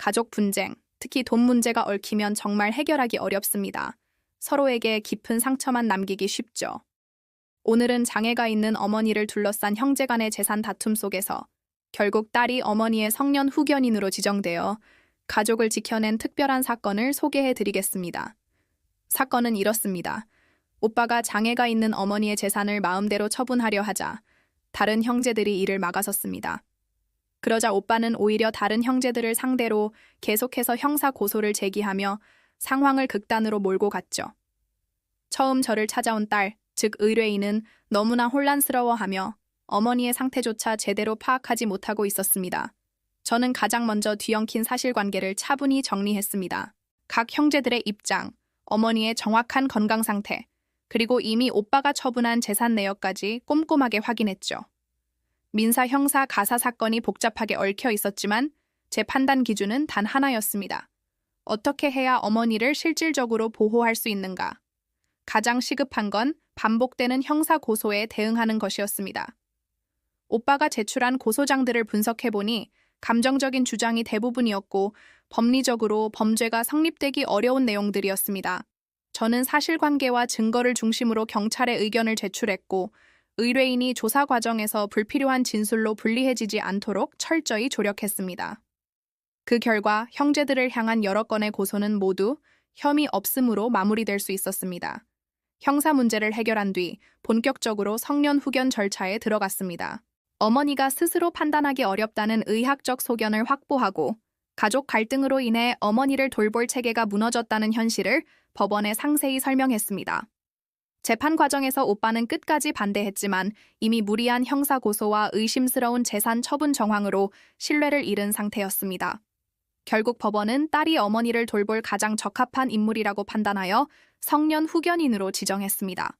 가족 분쟁, 특히 돈 문제가 얽히면 정말 해결하기 어렵습니다. 서로에게 깊은 상처만 남기기 쉽죠. 오늘은 장애가 있는 어머니를 둘러싼 형제 간의 재산 다툼 속에서 결국 딸이 어머니의 성년 후견인으로 지정되어 가족을 지켜낸 특별한 사건을 소개해 드리겠습니다. 사건은 이렇습니다. 오빠가 장애가 있는 어머니의 재산을 마음대로 처분하려 하자 다른 형제들이 이를 막아섰습니다. 그러자 오빠는 오히려 다른 형제들을 상대로 계속해서 형사 고소를 제기하며 상황을 극단으로 몰고 갔죠. 처음 저를 찾아온 딸, 즉 의뢰인은 너무나 혼란스러워하며 어머니의 상태조차 제대로 파악하지 못하고 있었습니다. 저는 가장 먼저 뒤엉킨 사실관계를 차분히 정리했습니다. 각 형제들의 입장, 어머니의 정확한 건강 상태, 그리고 이미 오빠가 처분한 재산 내역까지 꼼꼼하게 확인했죠. 민사 형사 가사 사건이 복잡하게 얽혀 있었지만 제 판단 기준은 단 하나였습니다. 어떻게 해야 어머니를 실질적으로 보호할 수 있는가? 가장 시급한 건 반복되는 형사 고소에 대응하는 것이었습니다. 오빠가 제출한 고소장들을 분석해보니 감정적인 주장이 대부분이었고 법리적으로 범죄가 성립되기 어려운 내용들이었습니다. 저는 사실관계와 증거를 중심으로 경찰에 의견을 제출했고 의뢰인이 조사 과정에서 불필요한 진술로 불리해지지 않도록 철저히 조력했습니다. 그 결과 형제들을 향한 여러 건의 고소는 모두 혐의 없음으로 마무리될 수 있었습니다. 형사 문제를 해결한 뒤 본격적으로 성년 후견 절차에 들어갔습니다. 어머니가 스스로 판단하기 어렵다는 의학적 소견을 확보하고 가족 갈등으로 인해 어머니를 돌볼 체계가 무너졌다는 현실을 법원에 상세히 설명했습니다. 재판 과정에서 오빠는 끝까지 반대했지만 이미 무리한 형사 고소와 의심스러운 재산 처분 정황으로 신뢰를 잃은 상태였습니다. 결국 법원은 딸이 어머니를 돌볼 가장 적합한 인물이라고 판단하여 성년 후견인으로 지정했습니다.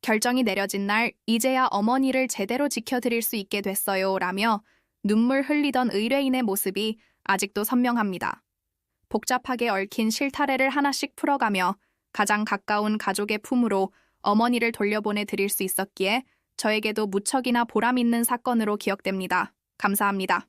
결정이 내려진 날 이제야 어머니를 제대로 지켜드릴 수 있게 됐어요 라며 눈물 흘리던 의뢰인의 모습이 아직도 선명합니다. 복잡하게 얽힌 실타래를 하나씩 풀어가며 가장 가까운 가족의 품으로 어머니를 돌려보내 드릴 수 있었기에 저에게도 무척이나 보람 있는 사건으로 기억됩니다. 감사합니다.